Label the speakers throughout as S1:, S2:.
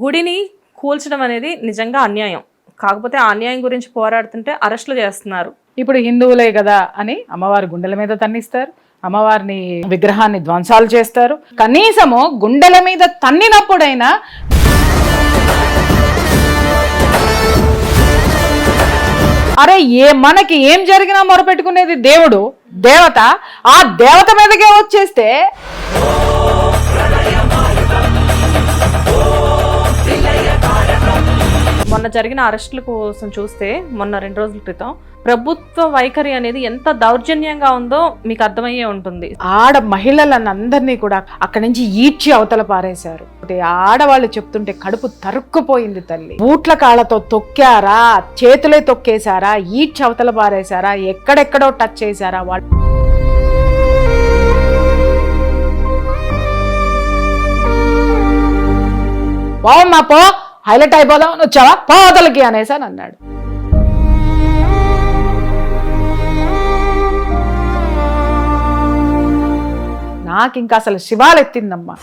S1: గుడిని కూల్చడం అనేది నిజంగా అన్యాయం. కాకపోతే ఆ అన్యాయం గురించి పోరాడుతుంటే అరెస్టులు చేస్తున్నారు.
S2: ఇప్పుడు హిందువులే కదా అని అమ్మవారి గుండెల మీద తన్నిస్తారు అమ్మవారిని విగ్రహాన్ని ధ్వంసాలు చేస్తారు. కనీసము గుండెల మీద తన్నినప్పుడైనా అరే ఏ మనకి ఏం జరిగినా మొరపెట్టుకునేది దేవుడు దేవత. ఆ దేవత మీదకే వచ్చేస్తే
S1: మొన్న జరిగిన అరెస్టుల కోసం చూస్తే మొన్న రెండు రోజుల క్రితం ప్రభుత్వ వైఖరి అనేది ఎంత దౌర్జన్యంగా ఉందో మీకు అర్థమయ్యే ఉంటుంది.
S2: ఆడ మహిళలను అందరినీ కూడా అక్కడి నుంచి ఈడ్చి అవతల పారేశారు. ఆడవాళ్ళు చెప్తుంటే కడుపు తరుక్కుపోయింది తల్లి. బూట్ల కాళ్ళతో తొక్కారా చేతులే తొక్కేశారా ఈడ్చి అవతల పారేశారా ఎక్కడెక్కడో టచ్ చేశారా వాళ్ళు పోమ్మా పో? హైలైట్ అయిపోదాం అని వచ్చావా? పోతలకి అనేసి అని అన్నాడు. నాకు ఇంకా అసలు శివాలెత్తిందమ్మా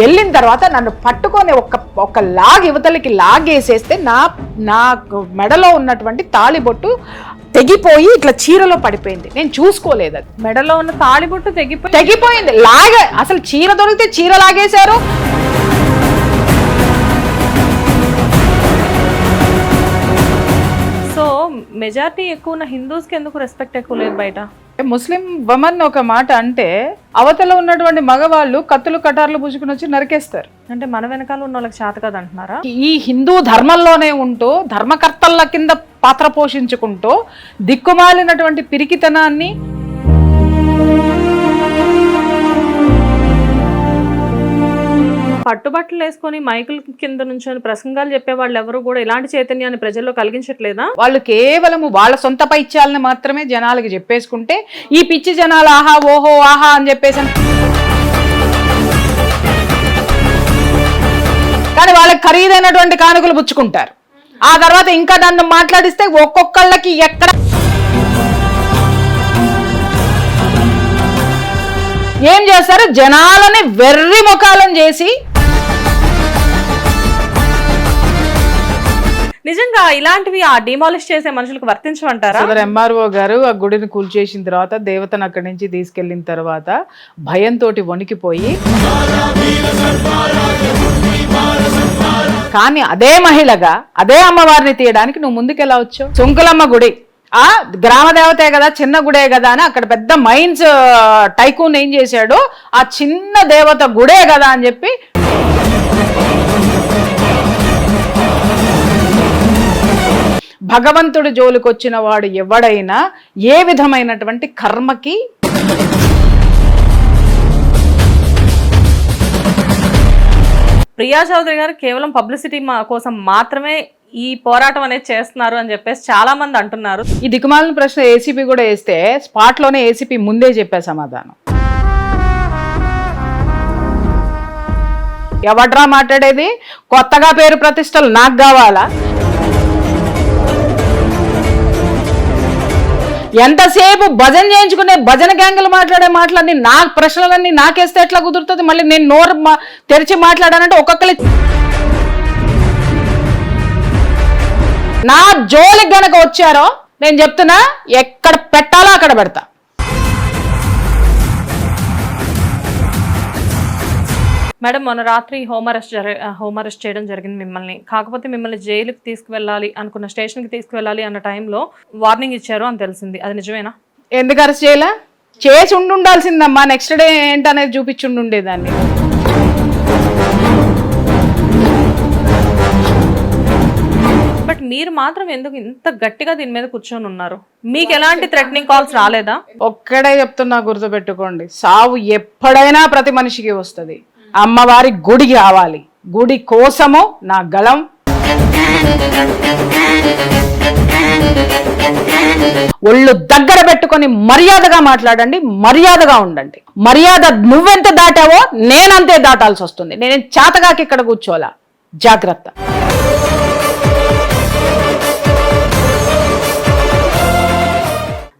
S2: వెళ్ళిన తర్వాత నన్ను పట్టుకొని ఒక ఒక లాగ్ యువతలకి లాగేసేస్తే నా నా మెడలో ఉన్నటువంటి తాళిబొట్టు తెగిపోయి ఇట్లా చీరలో పడిపోయింది. నేను చూసుకోలేదు అది.
S1: మెడలో ఉన్న తాళిబొట్టు తెగిపోయి
S2: తెగిపోయింది. లాగ అసలు చీర దొరికితే చీర లాగేశారు.
S1: సో మెజారిటీ ఎక్కువ ఉన్న హిందూస్కి ఎందుకు రెస్పెక్ట్ ఎక్కువ లేదు బయట?
S2: ముస్లిం వమన్ ఒక మాట అంటే అవతల ఉన్నటువంటి మగవాళ్ళు కత్తులు కటార్లు పుచ్చుకుని వచ్చి నరికేస్తారు.
S1: అంటే మన వెనకాల ఉన్న వాళ్ళకి చేత కదా అంటున్నారా
S2: ఈ హిందూ ధర్మంలోనే ఉంటూ ధర్మకర్తల కింద పాత్ర పోషించుకుంటూ దిక్కుమాలినటువంటి పిరికితనాన్ని
S1: పట్టుబట్టలు వేసుకొని మైకుల కింద నుంచొని ప్రసంగాలు చెప్పే వాళ్ళు ఎవరు కూడా ఇలాంటి చైతన్యాన్ని ప్రజల్లో కలిగించట్లేదా?
S2: వాళ్ళు కేవలము వాళ్ళ సొంత పైత్యాలను మాత్రమే జనాలకి చెప్పేసుకుంటే ఈ పిచ్చి జనాలు ఆహా ఓహో ఆహా అని చెప్పేసి కానీ వాళ్ళకి ఖరీదైనటువంటి కానుకలు పుచ్చుకుంటారు. ఆ తర్వాత ఇంకా నన్ను మాట్లాడిస్తే ఒక్కొక్కళ్ళకి ఎక్కడ ఏం చేస్తారు? జనాలని వెర్రి ముఖాలను చేసి
S1: నిజంగా ఇలాంటివి ఆ డిమాలిష్ చేసే మనుషులకు వర్తించమంటారా?
S2: ఎంఆర్ఓ గారు ఆ గుడిని కూల్చేసిన తర్వాత దేవతను అక్కడి నుంచి తీసుకెళ్ళిన తర్వాత భయంతో వణికిపోయి కానీ అదే మహిళగా అదే అమ్మవారిని తీయడానికి నువ్వు ముందుకెలా వచ్చావు? సుంకులమ్మ గుడి. ఆ గ్రామ దేవతే కదా చిన్న గుడే కదా అని అక్కడ పెద్ద మైన్స్ టైకూన్ ఏం చేశాడు? ఆ చిన్న దేవత గుడే కదా అని చెప్పి భగవంతుడి జోలికొచ్చిన వాడు ఎవడైనా ఏ విధమైనటువంటి కర్మకి
S1: ప్రియా చౌదరి గారు కేవలం పబ్లిసిటీ కోసం మాత్రమే ఈ పోరాటం అనేది చేస్తున్నారు అని చెప్పేసి చాలా మంది అంటున్నారు.
S2: ఈ దిక్కుమాలిన ప్రశ్న ఏసీపీ కూడా వేస్తే స్పాట్లోనే ఏసీపీ ముందే చెప్పే సమాధానం. ఎవడ్రా మాట్లాడేది? కొత్తగా పేరు ప్రతిష్టలు నాకు కావాలా? ఎంతసేపు భజన చేయించుకునే భజన గ్యాంగులు మాట్లాడే మాటలన్నీ నా ప్రశ్నలన్నీ నాకేస్తే ఎట్లా కుదురుతుంది? మళ్ళీ నేను నోరు మా- తెరిచి మాట్లాడానంటే ఒక్కొక్కరి నా జోలికి గనక వచ్చారో నేను చెప్తున్నా ఎక్కడ పెట్టాలో అక్కడ పెడతా.
S1: మేడం మొన్న రాత్రి హోమ్ అరెస్ట్ జరి హోమ్ అరెస్ట్ చేయడం జరిగింది మిమ్మల్ని. కాకపోతే మిమ్మల్ని జైలుకి తీసుకువెళ్ళాలి అనుకున్న స్టేషన్కి తీసుకువెళ్ళాలి అన్న టైంలో వార్నింగ్ ఇచ్చారు అని తెలిసింది. అది నిజమేనా?
S2: ఎందుకు అరెస్ట్ చేయలే? చేసి ఉండి ఉండాల్సిందమ్మా నెక్స్ట్ డే ఏంటనేది చూపించుండి ఉండేదాన్ని
S1: బట్ మీరు మాత్రం ఎందుకు ఇంత గట్టిగా దీని మీద కూర్చొని ఉన్నారు? మీకు ఎలాంటి థ్రెటనింగ్ కాల్స్ రాలేదా?
S2: ఒక్కడే చెప్తున్నా గుర్తుపెట్టుకోండి. సావు ఎప్పుడైనా ప్రతి మనిషికి వస్తుంది. అమ్మవారి గుడికి రావాలి గుడి కోసము నా గళం. ఒళ్ళు దగ్గర పెట్టుకొని మర్యాదగా మాట్లాడండి మర్యాదగా ఉండండి. మర్యాద నువ్వెంత దాటావో నేనంతే దాటాల్సి వస్తుంది నేను చేతగాకి ఇక్కడ కూర్చోలా జాగ్రత్త.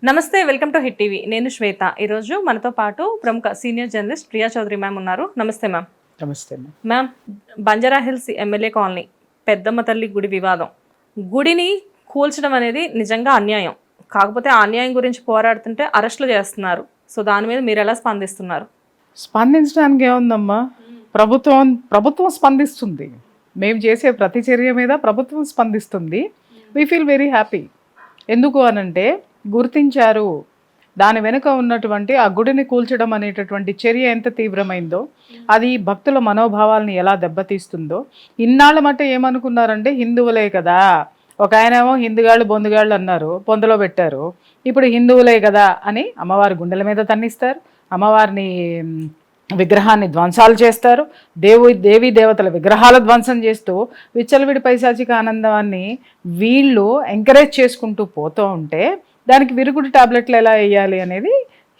S1: నమస్తే వెల్కమ్ టు హిట్ టీవీ. నేను శ్వేత. ఈరోజు మనతో పాటు ప్రముఖ senior journalist Priya Chowdary ma'am ఉన్నారు. నమస్తే మ్యామ్.
S2: నమస్తే.
S1: Ma'am. Banjara hills MLA colony Peddamma తల్లి గుడి వివాదం. గుడిని కూల్చడం అనేది నిజంగా అన్యాయం. కాకపోతే ఆ అన్యాయం గురించి పోరాడుతుంటే అరెస్టులు చేస్తున్నారు. సో దాని మీద మీరు ఎలా స్పందిస్తున్నారు?
S2: స్పందించడానికి ఏముందమ్మా? ప్రభుత్వం ప్రభుత్వం స్పందిస్తుంది. మేము చేసే ప్రతి చర్య మీద ప్రభుత్వం స్పందిస్తుంది. వీ ఫీల్ వెరీ హ్యాపీ ఎందుకు అనంటే గుర్తించారు. దాని వెనుక ఉన్నటువంటి ఆ గుడిని కూల్చడం అనేటటువంటి చర్య ఎంత తీవ్రమైందో అది భక్తుల మనోభావాలను ఎలా దెబ్బతీస్తుందో. ఇన్నాళ్ళ మట్ట ఏమనుకున్నారంటే హిందువులే కదా ఒక ఆయనేమో హిందుగాళ్ళు బొందుగాళ్ళు అన్నారు పొందలో పెట్టారు ఇప్పుడు హిందువులే కదా అని అమ్మవారి గుండెల మీద తన్నిస్తారు అమ్మవారిని విగ్రహాన్ని ధ్వంసాలు చేస్తారు దేవు దేవీ దేవతల విగ్రహాల ధ్వంసం చేస్తూ విచ్చలవిడి పైశాచిక ఆనందాన్ని వీళ్ళు ఎంకరేజ్ చేసుకుంటూ పోతూ ఉంటే దానికి విరుగుడు టాబ్లెట్లు ఎలా వేయాలి అనేది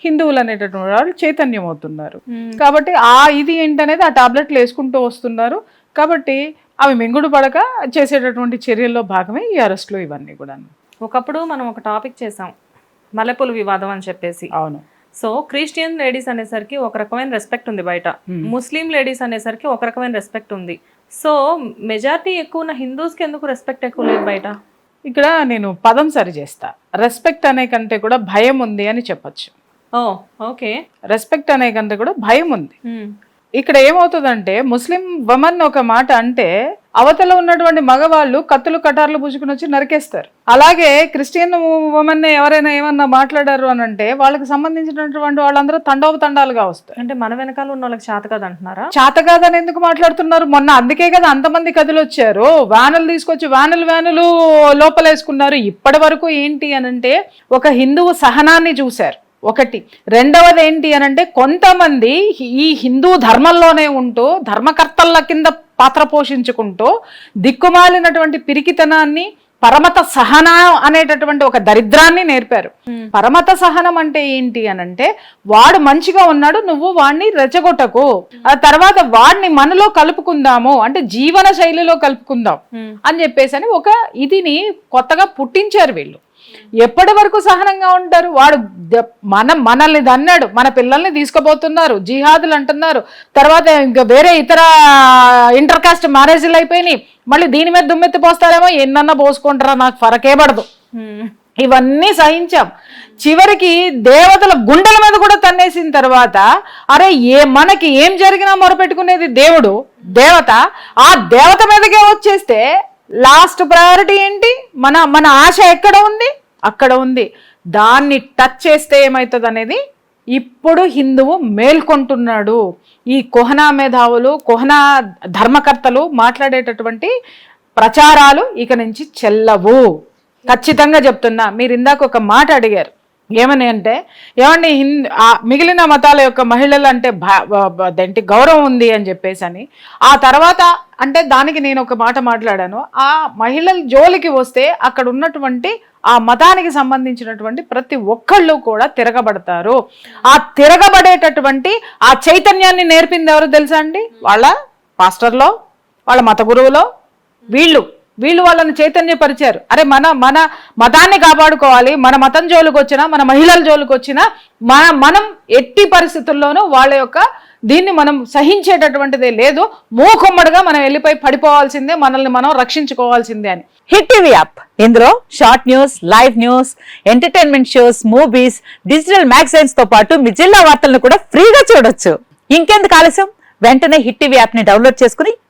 S2: హిందువులు అనేటటువంటి వాళ్ళు చైతన్యం అవుతున్నారు కాబట్టి ఆ ఇది ఏంటనేది ఆ టాబ్లెట్లు వేసుకుంటూ వస్తున్నారు. కాబట్టి అవి మింగుడు పడక చేసేటటువంటి చర్యల్లో భాగమే ఈ అరెస్టులు ఇవన్నీ కూడా
S1: ఒకప్పుడు మనం ఒక టాపిక్ చేసాం మల్లెపూల వివాదం అని చెప్పేసి.
S2: అవును.
S1: సో క్రిస్టియన్ లేడీస్ అనేసరికి ఒక రకమైన రెస్పెక్ట్ ఉంది బయట. ముస్లిం లేడీస్ అనేసరికి ఒక రకమైన రెస్పెక్ట్ ఉంది. సో మెజారిటీ ఎక్కువ ఉన్న హిందూస్కి ఎందుకు రెస్పెక్ట్ ఎక్కువ లేదు బయట?
S2: ఇక్కడ నేను పదం సరి చేస్తా. రెస్పెక్ట్ అనే కంటే కూడా భయం ఉంది అని చెప్పొచ్చు.
S1: ఓ ఓకే.
S2: రెస్పెక్ట్ అనే కంటే కూడా భయం ఉంది. ఇక్కడ ఏమవుతుందంటే ముస్లిం వమన్ ఒక మాట అంటే అవతల ఉన్నటువంటి మగవాళ్ళు కత్తులు కటార్లు పుచ్చుకుని వచ్చి నరికేస్తారు. అలాగే క్రిస్టియన్ ఉమెన్ ఎవరైనా ఏమన్నా మాట్లాడారు అని అంటే వాళ్ళకి సంబంధించినటువంటి వాళ్ళందరూ తండోపతండాలుగా వస్తారు.
S1: అంటే మన వెనకాల ఉన్న వాళ్ళకి చేత కదా అంటున్నారా?
S2: చాతగాదని ఎందుకు మాట్లాడుతున్నారు? మొన్న అందుకే కదా అంతమంది కథలు వచ్చారు. వ్యానులు తీసుకొచ్చి వ్యానులు వ్యానులు లోపలేసుకున్నారు. ఇప్పటి వరకు ఏంటి అనంటే ఒక హిందువు సహనాన్ని చూశారు. ఒకటి. రెండవది ఏంటి అనంటే కొంతమంది ఈ హిందూ ధర్మంలోనే ఉంటూ ధర్మకర్తల కింద పాత్ర పోషించుకుంటూ దిక్కుమాలినటువంటి పిరికితనాన్ని పరమత సహన అనేటటువంటి ఒక దరిద్రాన్ని నేర్పారు. పరమత సహనం అంటే ఏంటి అనంటే వాడు మంచిగా ఉన్నాడు నువ్వు వాడిని రెచ్చగొట్టకు. ఆ తర్వాత వాడిని మనలో కలుపుకుందాము అంటే జీవన శైలిలో కలుపుకుందాం అని చెప్పేసి అని ఒక ఇదిని కొత్తగా పుట్టించారు వీళ్ళు. ఎప్పటి వరకు సహనంగా ఉంటారు? వాడు మన మనల్ని దన్నాడు మన పిల్లల్ని తీసుకుపోతున్నారు జిహాదులు అంటున్నారు తర్వాత ఇంకా వేరే ఇతర ఇంటర్ కాస్ట్ మ్యారేజ్లు అయిపోయినాయి మళ్ళీ దీని మీద దుమ్మెత్తి పోస్తారేమో ఎన్నన్నా పోసుకుంటారా నాకు ఫరకే పడదు. ఇవన్నీ సహించాం. చివరికి దేవతల గుండెల మీద కూడా తన్నేసిన తర్వాత అరే ఏ మనకి ఏం జరిగినా మొరపెట్టుకునేది దేవుడు దేవత ఆ దేవత మీదకే వచ్చేస్తే లాస్ట్ ప్రయారిటీ ఏంటి? మన మన ఆశ ఎక్కడ ఉంది? అక్కడ ఉంది. దాన్ని టచ్ చేస్తే ఏమవుతుంది అనేది ఇప్పుడు హిందువు మేల్కొంటున్నాడు. ఈ కోహనా మేధావులు కోహనా ధర్మకర్తలు మాట్లాడేటటువంటి ప్రచారాలు ఇక నుంచి చెల్లవు. ఖచ్చితంగా చెప్తున్నా. మీరు ఇందాక ఒక మాట అడిగారు. ఏమని అంటే ఏమండి హింద్ ఆ మిగిలిన మతాల యొక్క మహిళలు అంటే భా- అదేంటి గౌరవం ఉంది అని చెప్పేసి అని ఆ తర్వాత అంటే దానికి నేను ఒక మాట మాట్లాడాను. ఆ మహిళల జోలికి వస్తే అక్కడ ఉన్నటువంటి ఆ మతానికి సంబంధించినటువంటి ప్రతి ఒక్కళ్ళు కూడా తిరగబడతారు. ఆ తిరగబడేటటువంటి ఆ చైతన్యాన్ని నేర్పింది ఎవరు తెలుసా అండి? వాళ్ళ పాస్టర్లో వాళ్ళ మత గురువులో వీళ్ళు. వీళ్ళు వాళ్ళని చైతన్యపరిచారు. అరే మన మన మతాన్ని కాపాడుకోవాలి. మన మతం జోలికి వచ్చినా మన మహిళల జోలికి వచ్చినా మన మనం ఎట్టి పరిస్థితుల్లోనూ వాళ్ళ యొక్క దీన్ని మనం సహించేటటువంటిదే లేదు. మూకుమ్మడిగా మనం వెళ్ళిపోయి పడిపోవాల్సిందే మనల్ని మనం రక్షించుకోవాల్సిందే అని.
S3: Hit TV app. ఇందులో short news live news entertainment shows movies digital మ్యాగజైన్స్తో పాటు మీ జిల్లా వార్తలను కూడా ఫ్రీగా చూడొచ్చు. ఇంకెందుకు ఆలస్యం? వెంటనే హిట్ టీవీ యాప్ని డౌన్లోడ్ చేసుకుని